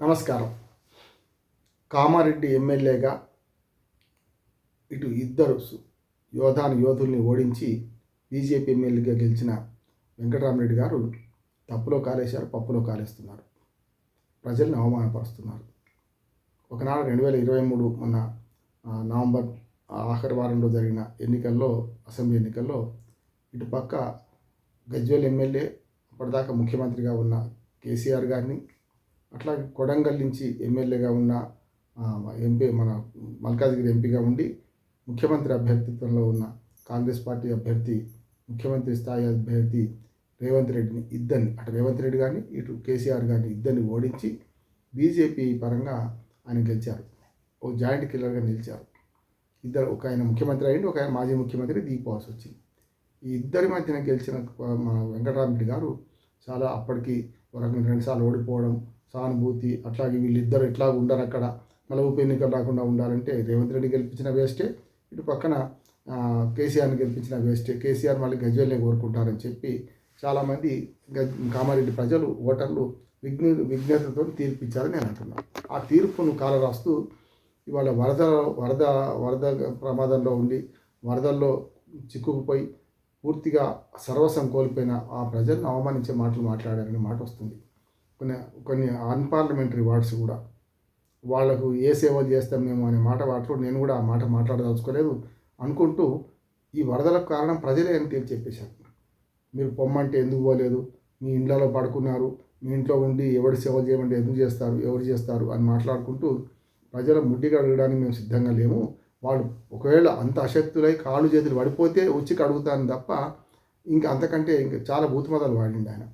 నమస్కారం. కామారెడ్డి ఎమ్మెల్యేగా ఇటు ఇద్దరు యోధాను యోధుల్ని ఓడించి బీజేపీ ఎమ్మెల్యేగా గెలిచిన వెంకటరామరెడ్డి గారు తప్పులో కాలేశారు పప్పులో కాలేస్తున్నారు. ప్రజల్ని అవమానపరుస్తున్నారు. ఒకనాడు రెండు వేల ఇరవై మూడు మొన్న నవంబర్ ఆఖరి వారంలో జరిగిన ఎన్నికల్లో అసెంబ్లీ ఎన్నికల్లో ఇటు పక్క గజ్వేల్ ఎమ్మెల్యే అప్పటిదాకా ముఖ్యమంత్రిగా ఉన్న కేసీఆర్ గారిని అట్లా కొడంగల్ నుంచి ఎమ్మెల్యేగా ఉన్న ఎంపీ మన మల్కాజ్గిరి ఎంపీగా ఉండి ముఖ్యమంత్రి అభ్యర్థిత్వంలో ఉన్న కాంగ్రెస్ పార్టీ అభ్యర్థి ముఖ్యమంత్రి స్థాయి అభ్యర్థి రేవంత్ రెడ్డిని ఇద్దరిని అటు రేవంత్ రెడ్డి కానీ ఇటు కేసీఆర్ గారిని ఇద్దరిని ఓడించి బీజేపీ పరంగా ఆయన గెలిచారు. ఓ జాయింట్ కిల్లర్గా నిలిచారు. ఇద్దరు ఒక ఆయన ముఖ్యమంత్రి అయ్యింది ఒక ఆయన మాజీ ముఖ్యమంత్రి దిగిపోవాల్సి వచ్చింది ఈ ఇద్దరి మధ్యన గెలిచిన మన వెంకటరామరెడ్డి గారు చాలా అప్పటికి వరకు రెండుసార్లు ఓడిపోవడం సానుభూతి అట్లాగే వీళ్ళిద్దరు ఎట్లా ఉండరు అక్కడ. మళ్ళీ ఉప ఎన్నికలు రాకుండా ఉండాలంటే రేవంత్ రెడ్డి గెలిపించిన వేస్టే ఇటు పక్కన కేసీఆర్ని గెలిపించిన వేస్టే. కేసీఆర్ మళ్ళీ గజ్వేల్నే కోరుకుంటారని చెప్పి చాలామంది గజ్ కామారెడ్డి ప్రజలు ఓటర్లు విఘ్న విఘ్నతతో తీర్పిచ్చారని నేను అంటున్నాను ఆ తీర్పును కాలరాస్తూ ఇవాళ వరద వరద వరద ప్రమాదంలో ఉండి వరదల్లో చిక్కుకుపోయి పూర్తిగా సర్వస్వం కోల్పోయిన ఆ ప్రజలను అవమానించే మాటలు మాట్లాడారనే మాట వస్తుంది. కొన్ని కొన్ని అన్పార్లమెంటరీ వర్డ్స్ కూడా. వాళ్ళకు ఏ సేవలు చేస్తాం మేము అనే మాట వాటిలో నేను కూడా ఆ మాట మాట్లాడదలుచుకోలేదు. అనుకుంటూ ఈ వరదలకు కారణం ప్రజలే అని తేల్చి చెప్పేశారు. మీరు పొమ్మంటే ఎందుకు పోలేదు? మీ ఇండ్లలో పడుకున్నారు. మీ ఇంట్లో ఉండి ఎవరు సేవ చేయమంటే ఎందుకు చేస్తారు? ఎవరు చేస్తారు? అని మాట్లాడుకుంటూ ప్రజల ముడ్డిగా అడగడానికి మేము సిద్ధంగా లేము. వాళ్ళు ఒకవేళ అంత అశక్తులై కాళ్ళు చేతులు పడిపోతే వచ్చి కడుగుతాను తప్ప ఇంకా అంతకంటే ఇంకా చాలా భూతమతాలు వాడింది ఆయన.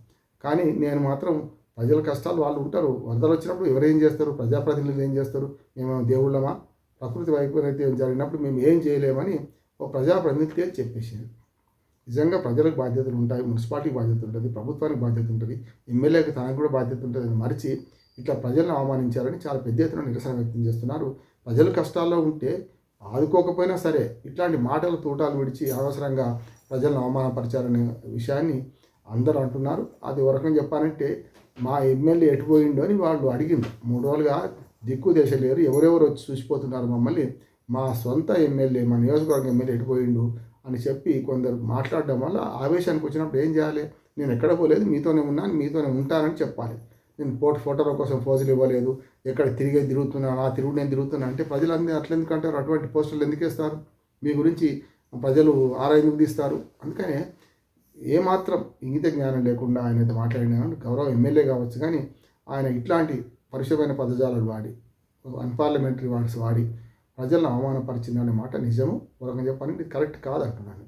కానీ నేను మాత్రం ప్రజల కష్టాలు వాళ్ళు ఉంటారు. వరదలు వచ్చినప్పుడు ఎవరేం చేస్తారు? ప్రజాప్రతినిధులు ఏం చేస్తారు? మేము దేవుళ్ళమా? ప్రకృతి వైపరీత్యం జరిగినప్పుడు మేము ఏం చేయలేమని ఒక ప్రజాప్రతినిధి చెప్పేసి చెప్పేసారు నిజంగా ప్రజలకు బాధ్యతలు ఉంటాయి. మున్సిపాలిటీకి బాధ్యత ఉంటుంది. ప్రభుత్వానికి బాధ్యత ఉంటుంది. ఎమ్మెల్యేకి తనకు కూడా బాధ్యత ఉంటుంది అని మరిచి ఇట్లా ప్రజలను అవమానించారని చాలా పెద్ద ఎత్తున నిరసన వ్యక్తం చేస్తున్నారు. ప్రజలు కష్టాల్లో ఉంటే ఆదుకోకపోయినా సరే ఇట్లాంటి మాటలు తూటాలు విడిచి అనవసరంగా ప్రజలను అవమానపరిచారనే విషయాన్ని అందరూ అంటున్నారు. అది ఒక రకంగా చెప్పాలంటే మా ఎమ్మెల్యే ఎటుపోయిండో అని వాళ్ళు అడిగింది మూడు రోజులుగా దిక్కు దేశ లేరు. ఎవరెవరు వచ్చి చూసిపోతున్నారు మమ్మల్ని? మా సొంత ఎమ్మెల్యే మా నియోజకవర్గం ఎమ్మెల్యే ఎటుపోయిండు అని చెప్పి కొందరు మాట్లాడడం వల్ల ఆవేశానికి వచ్చినప్పుడు ఏం చేయాలి? నేను ఎక్కడ పోలేదు మీతోనే ఉన్నాను మీతోనే ఉంటానని చెప్పాలి. నేను ఫోటో ఫోటోల కోసం పోజులు ఇవ్వలేదు. ఎక్కడ తిరిగే తిరుగుతున్నాను ఆ తిరుగు నేను తిరుగుతున్నాను అంటే ప్రజలందరూ అట్లా ఎందుకంటారు? అటువంటి పోస్టులు ఎందుకు ఇస్తారు? మీ గురించి ప్రజలు ఆరా ఎందుకు తీస్తారు? అందుకనే ఏమాత్రం ఇంగిత జ్ఞానం లేకుండా ఆయన అయితే మాట్లాడిన గౌరవ ఎమ్మెల్యే కావచ్చు కానీ ఆయన ఇట్లాంటి పరుషమైన పదజాలను వాడి అన్పార్లమెంటరీ వర్డ్స్ వాడి ప్రజలను అవమానపరిచిందనే మాట నిజము. ఒక చెప్పాలంటే కరెక్ట్ కాదంటున్నాను.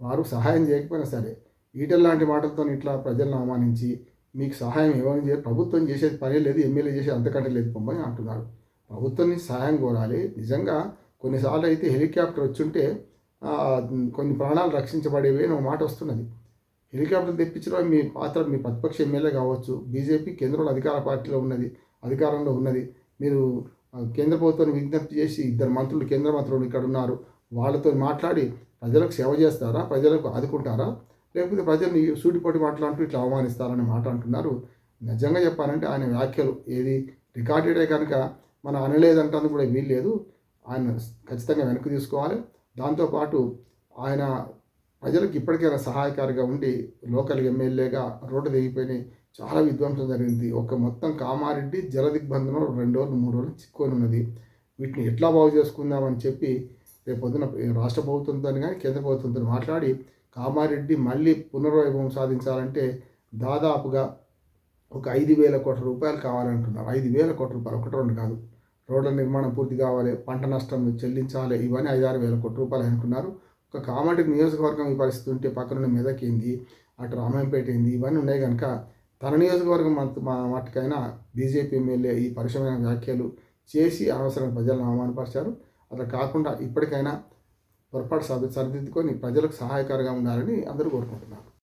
వారు సహాయం చేయకపోయినా సరే ఈటల లాంటి మాటలతో ఇట్లా ప్రజలను అవమానించి మీకు సహాయం ఎవరు చేయాలి ప్రభుత్వం చేసేది పని లేదు ఎమ్మెల్యే చేసేది అంతకంటే లేదు పొమ్మని అంటున్నారు. ప్రభుత్వం నుంచి సహాయం కోరాలి. నిజంగా కొన్నిసార్లు అయితే హెలికాప్టర్ వచ్చుంటే కొన్ని ప్రాణాలు రక్షించబడేవి అని ఒక మాట వస్తున్నది. హెలికాప్టర్ తెప్పించడం మీ పాత్ర మీ ప్రతిపక్ష ఎమ్మెల్యే కావచ్చు బీజేపీ కేంద్రంలో అధికార పార్టీలో ఉన్నది అధికారంలో ఉన్నది. మీరు కేంద్ర ప్రభుత్వాన్ని విజ్ఞప్తి చేసి ఇద్దరు మంత్రులు కేంద్ర మంత్రులు ఇక్కడ ఉన్నారు. వాళ్ళతో మాట్లాడి ప్రజలకు సేవ చేస్తారా ప్రజలకు ఆదుకుంటారా? లేకపోతే ప్రజల్ని సూటిపోటి మాట్లాడుతూ ఇట్లా అవమానిస్తారని మాట అంటున్నారు. నిజంగా చెప్పాలంటే ఆయన వ్యాఖ్యలు ఏది రికార్డెడే కనుక మనం అనలేదంటాను కూడా వీల్లేదు. ఆయన ఖచ్చితంగా వెనక్కి తీసుకోవాలి. దాంతోపాటు ఆయన ప్రజలకు ఇప్పటికైనా సహాయకారిగా ఉండి లోకల్ ఎమ్మెల్యేగా రోడ్డు దిగిపోయి చాలా విధ్వంసం జరిగింది. ఒక మొత్తం కామారెడ్డి జల దిగ్బంధంలో రెండు రోజులు మూడు రోజులు చిక్కుకొని ఉన్నది. వీటిని ఎట్లా బాగు చేసుకుందామని చెప్పి రేపు పొద్దున రాష్ట్ర ప్రభుత్వంతో కానీ కేంద్ర ప్రభుత్వంతో మాట్లాడి కామారెడ్డి మళ్ళీ పునర్వైభవం సాధించాలంటే దాదాపుగా ఒక ఐదు వేల కోట్ల రూపాయలు కావాలంటున్నారు. ఐదు వేల కోట్ల రూపాయలు ఒకటి రెండు కాదు. రోడ్ల నిర్మాణం పూర్తి కావాలి పంట నష్టం చెల్లించాలి ఇవన్నీ ఐదారు వేల కోట్ల రూపాయలు అనుకున్నారు. ఒక కామారెడ్డి నియోజకవర్గం ఈ పరిస్థితి ఉంటే పక్కనున్న మెదక్ ఏంది అటు రామాయంపేట ఏంది ఇవన్నీ ఉన్నాయి కనుక తన నియోజకవర్గం మా మట్టుకైనా బీజేపీ ఎమ్మెల్యే ఈ పరిశ్రమైన వ్యాఖ్యలు చేసి అనవసరంగా ప్రజలను అవమానపరిచారు. అట్లా కాకుండా ఇప్పటికైనా పొరపాటు సరిదిద్దుకొని ప్రజలకు సహాయకారిగా ఉండాలని అందరూ కోరుకుంటున్నారు.